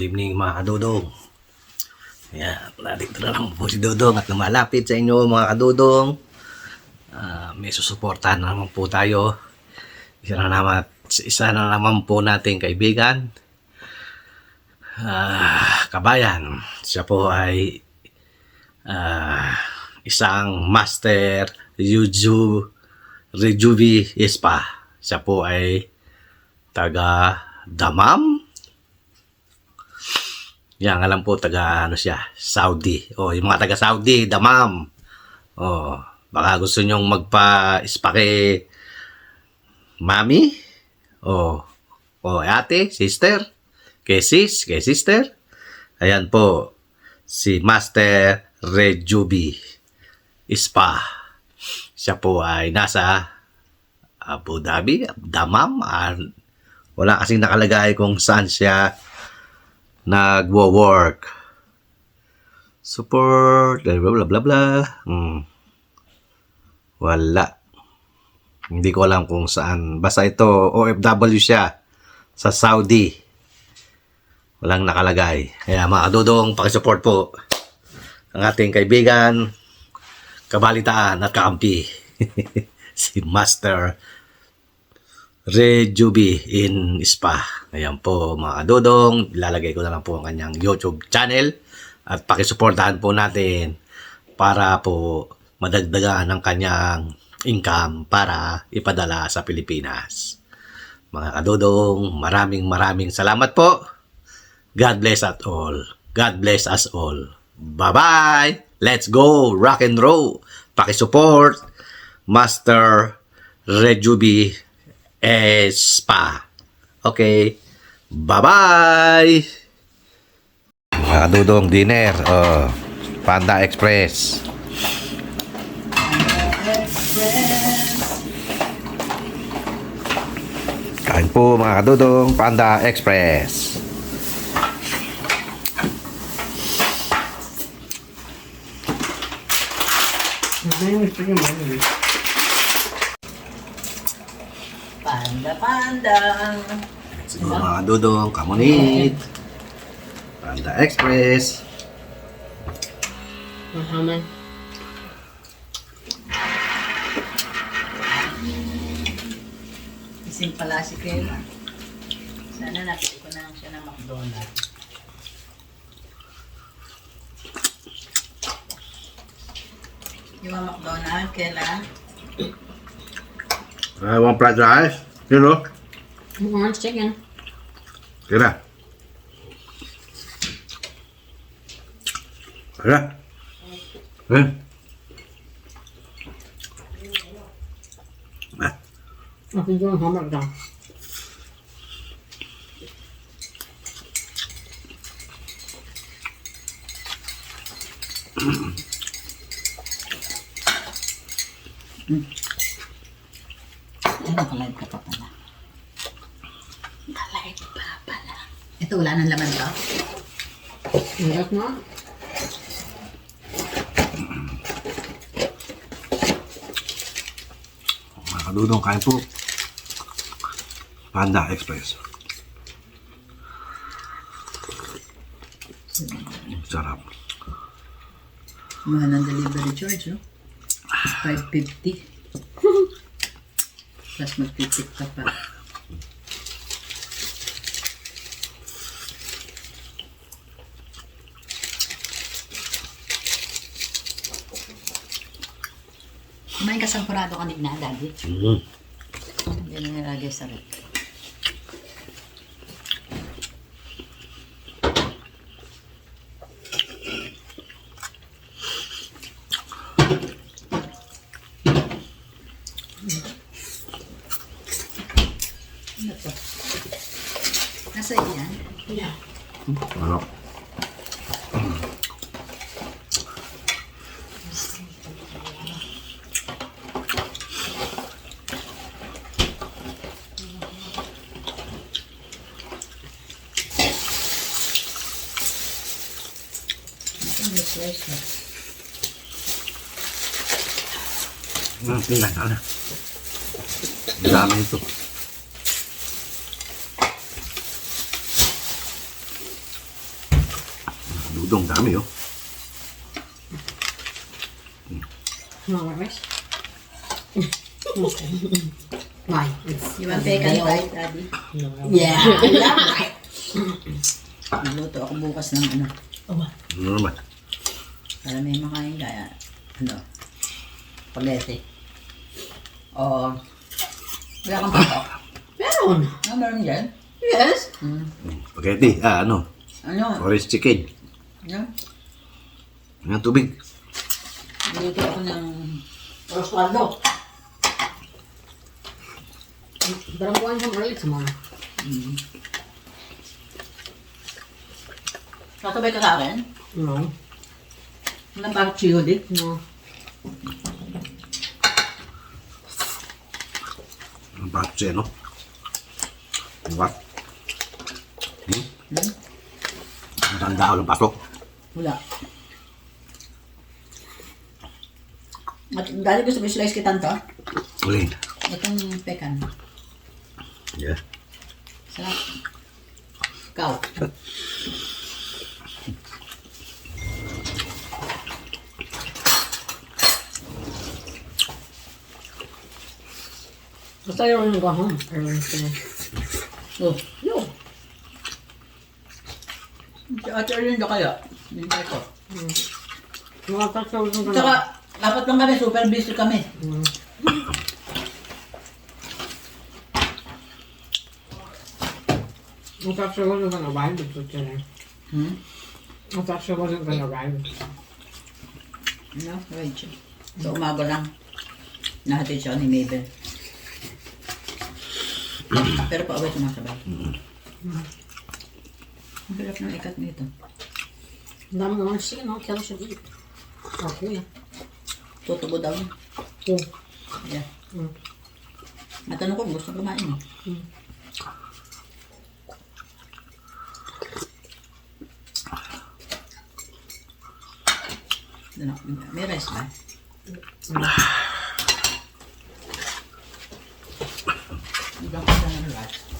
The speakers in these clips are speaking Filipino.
Good evening mga kadudong. Ayan, narito na lang po si Dudong at lumalapit sa inyo mga kadudong. Ah, may susuportahan na naman po tayo. Isa na naman, isa na naman po nating kaibigan. Ah, kabayan. Siya po ay ah, isang master Yuju Rejuvi Spa. Siya po ay taga Damam. Yan, alam po, taga, ano siya, Saudi. O, yung mga taga Saudi, damam. O, baka gusto nyong magpa-spa kay mami. O, o, ate, sister. Kay sis, kay sister. Ayan po, si Master Rejubi Spa. Siya po ay nasa Abu Dhabi, Damam. wala kasing nakalagay kung saan siya nagwo-work. Support, blah blah blah blah. Hmm. Wala. Hindi ko alam kung saan. Basta ito, OFW siya sa Saudi. Walang nakalagay. Kaya mga kadudong, pakisupport po ang ating kaibigan, kabalitaan at kaampi. si Master Rejubi in Spa. Ayan po mga kadudong, ilalagay ko na lang po ang kanyang YouTube channel at pakisuportahan po natin para po madagdagan ang kanyang income para ipadala sa Pilipinas. Mga kadudong, maraming maraming salamat po. God bless us all. God bless us all. Bye-bye! Let's go! Rock and roll! Pakisupport Master Rejubi Spa. Okay. Bye-bye! Mga dudong dinner. Oh, Panda Express. Kain po mga kadudong Panda Express. Panda, panda. Sige mga dudong, kamunit. Panda Express. Mahaman. Ising pala si Kayla. Sana nakita ko na lang siya ng McDonald's. Yung mga McDonald's, Kayla. I want fried rice. You know? Orange chicken. Kira. Kira. Eh? Ah, Ako yung hamburg daw. Ay, nakalive ka pa pala. Nakalive pa pala. Ito, wala nang laman to? Yes, ma. mga kadudong, kain po. Panda Express. Sarap. Mahal ng delivery charge, oh. 550. Plus magtitip ka pa. Kumain ka sampurado kanina, Daddy. Mm. Yan ang nilagay sa rep. Ano to? Nasa yan? Yeah. Ano yung slice na? Tingnan, ano? Dami ito. Dudong dami oh. Mga rice. Okay. Why? You want bacon fried, Daddy? Yeah. Magluto ako bukas ng ano. Ano naman? Para may makain kaya, ano, spaghetti. O, wala kang patok. Meron. Ah, meron dyan? Yes. Hmm. Spaghetti. Ah, ano? Ano? Orange chicken. Ano? Ang tubig. Magluto ako ng Roswaldo. Barang buwan siyang maliit sa mga. Kasabay ka sa akin? No. Nang bakit si Judith? No. Ang bakit siya, no? What? Hmm? Hmm? Matanda ako ng pasok. Wala. At dahil gusto mo slice kita to, Alin? itong pekan. Yeah. Sarap. Ikaw. You home. Or uh, Oh. Si Ate Erlinda kaya. Hintay ko. mga tatsaw na ka Tsaka, dapat lang kami, super busy kami. Mm. I thought she wasn't gonna arrive until today. Hmm? I thought she wasn't gonna arrive. Ano? Rachel. So, umaga lang. Nahatid siya ni Mabel. Pero pa away sumasabay. Ang hirap ng ikat nito. Ang dami naman siya, no? Tell us to eat. Okay. Tutubo daw. Yeah. Yeah. Mm. Matanong ko, gusto kumain eh. Mm. Ano, may rice ba? Bigyan ko siya ng rice.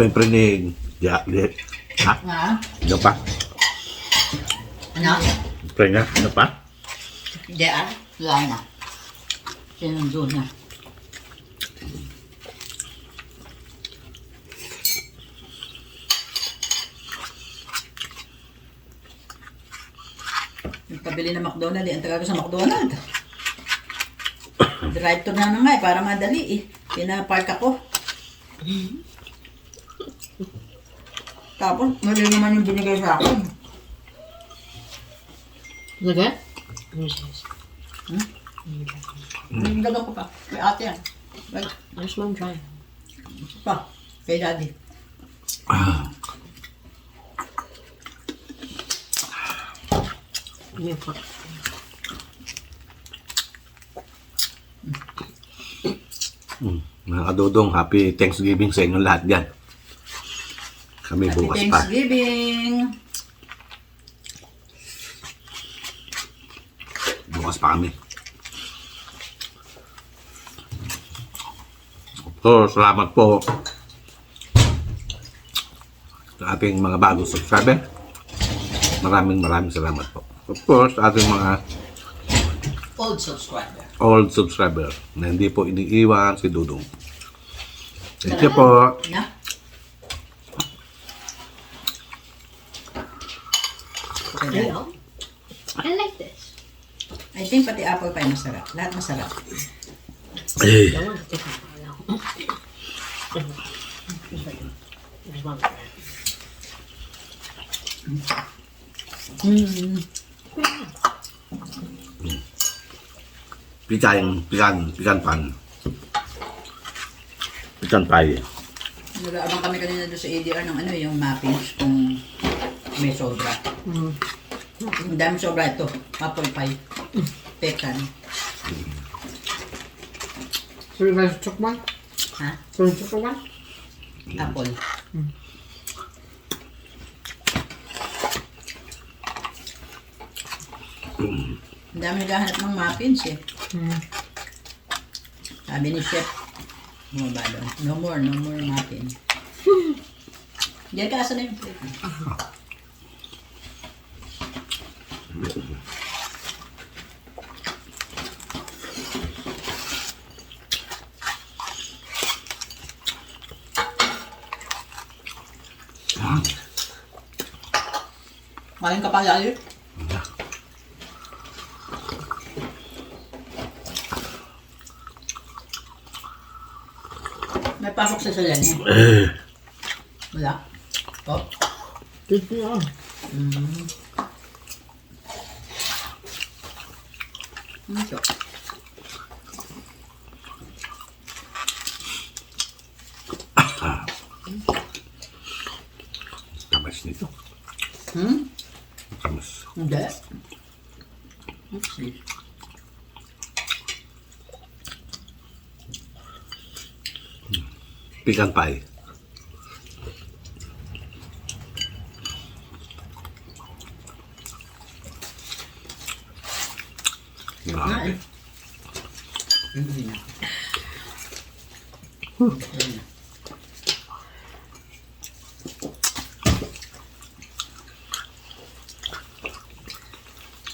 Pemprenig. Ya, ya. Ha? Ha? Ano pa? Ano? Pre nga? Ano pa? Hindi ah. Wala na. Sinundo na. Nagpabili ng McDonald's, eh. ang tagal ko sa McDonald's. Drive-thru na na nga eh, para madali eh. Pinapark ako. Tapos, mali naman yung binigay sa akin. Yes. Hmm? Dagan ko pa. May ate yan. Just want to try. pa. Kay daddy. Give me a fork. Hmm. Mga kadudong, happy Thanksgiving sa inyo lahat dyan. Kami Happy bukas pa. Thanksgiving! Bukas pa kami. So, salamat po sa ating mga bagong subscriber. Maraming maraming salamat po. Of course, sa ating mga Old subscriber. old subscriber na hindi po iniiwan si Dudong. Thank you po. Na? Hello? I like this. I think pati apple pie masarap. Lahat masarap. Eh, there. Hmm. pikan, pikan, pikan pan. Pikan pie. Nag-aabang kami kanina doon sa ADR ng ano yung mappings kung may sobra. Mm. Ang dami sobra ito. Apple pie. Pecan. So you guys took one? Ha? So you took one? Apple. Ang dami naghahanap ng muffins eh. Hmm. Sabi ni Chef, bumaba doon. No more, no more muffin. Diyan ka, asa na yung plate? Kain ka pa lalo? May pasok sa salan niya. Eh, Wala. Oh. Ito yun. Mm. Ito. tamas nito. Hmm? Tamas. Hindi. Let's see. Pie. Grabe. Hindi na. Ayan na.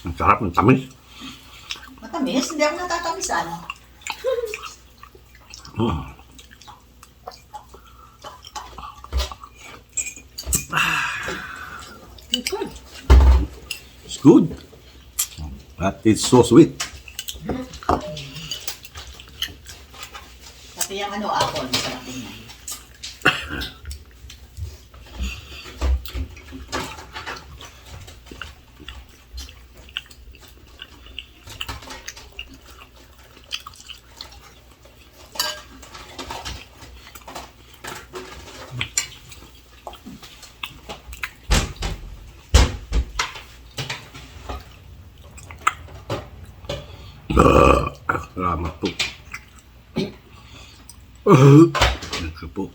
Ang sarap ng tamis. Matamis? Hindi ako natatamisan. Mm. Ito. It's good. But it's so sweet. Pati yung ano, apple. Salamat po. Thank you po.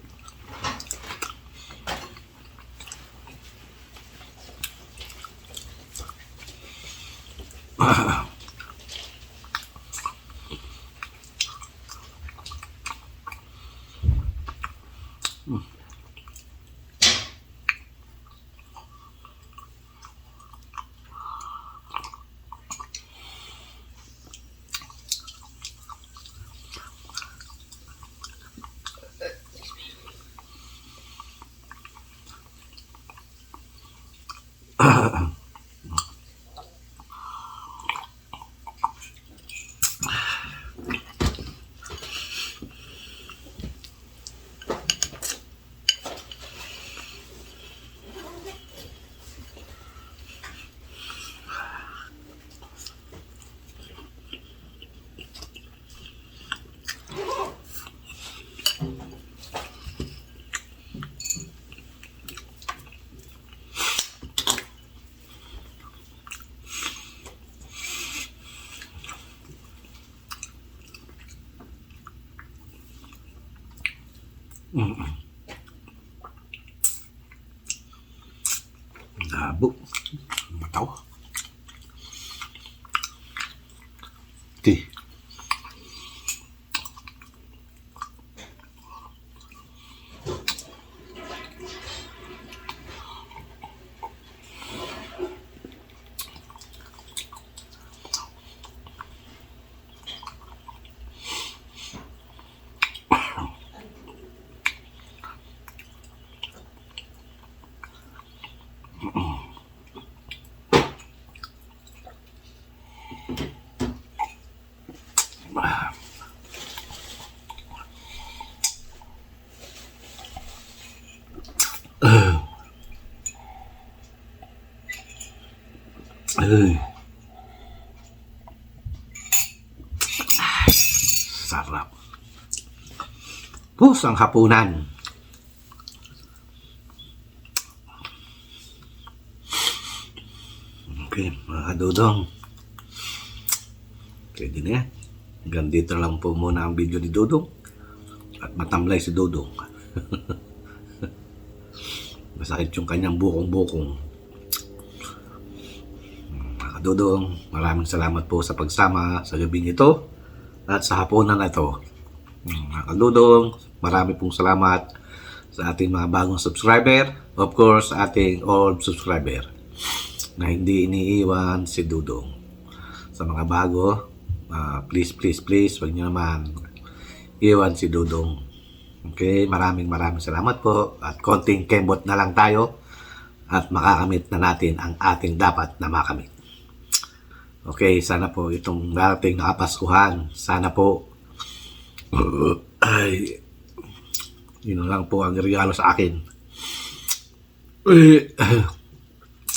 Labo. Ay. Sarap. Pusang hapunan. Okay, mga kadudong. Pwede na yan. Hanggang dito lang po muna ang video ni Dudong. At matamlay si Dudong. Masakit yung kanyang bukong-bukong. Dudong, maraming salamat po sa pagsama sa gabing ito at sa hapunan na ito. Mm, Mga kadudong, marami pong salamat sa ating mga bagong subscriber. Of course, ating old subscriber na hindi iniiwan si Dudong. Sa mga bago, ah, please, please, please, wag niyo naman iwan si Dudong. Okay, maraming maraming salamat po at konting kembot na lang tayo at makakamit na natin ang ating dapat na makamit. Okay, sana po itong darating na Kapaskuhan, sana po ay yun lang po ang regalo sa akin.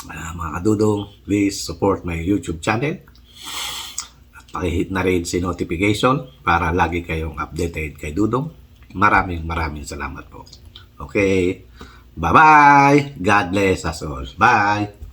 Ah, mga kadudong, please support my YouTube channel. At pakihit na rin si notification para lagi kayong updated kay Dudong. Maraming maraming salamat po. Okay. Bye-bye. God bless us all. Bye.